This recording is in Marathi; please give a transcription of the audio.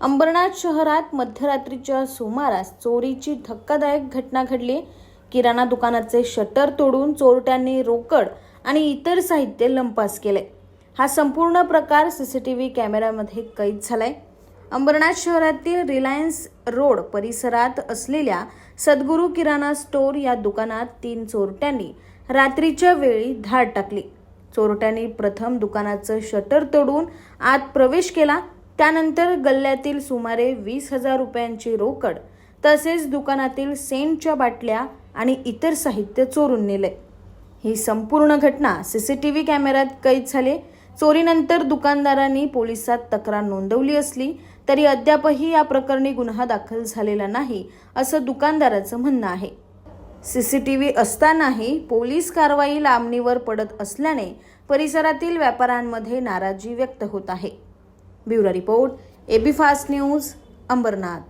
अंबरनाथ शहरात मध्यरात्रीच्या सुमारास चोरीची धक्कादायक घटना घडली. किराणा दुकानाचे शटर तोडून चोरट्यांनी रोकड आणि इतर साहित्य लंपास केले. हा संपूर्ण प्रकार सी सी टी व्ही कॅमेऱ्यामध्ये कैद झालाय. अंबरनाथ शहरातील रिलायन्स रोड परिसरात असलेल्या सद्गुरू किराणा स्टोअर या दुकानात तीन चोरट्यांनी रात्रीच्या वेळी धाड टाकली. चोरट्यांनी प्रथम दुकानाचं शटर तोडून आत प्रवेश केला. त्यानंतर गल्ल्यातील सुमारे वीस हजार रुपयांची रोकड तसेच दुकानातील सेंटच्या बाटल्या आणि इतर साहित्य चोरून नेले. ही संपूर्ण घटना सी सी टी व्ही कॅमेऱ्यात कैद झाली. चोरीनंतर दुकानदारांनी पोलिसात तक्रार नोंदवली असली तरी अद्यापही या प्रकरणी गुन्हा दाखल झालेला नाही असं दुकानदाराचं म्हणणं आहे. सी सी टी व्ही असतानाही पोलीस कारवाई लांबणीवर पडत असल्याने परिसरातील व्यापाऱ्यांमध्ये नाराजी व्यक्त होत आहे. Bureau report AB fast news Ambernath.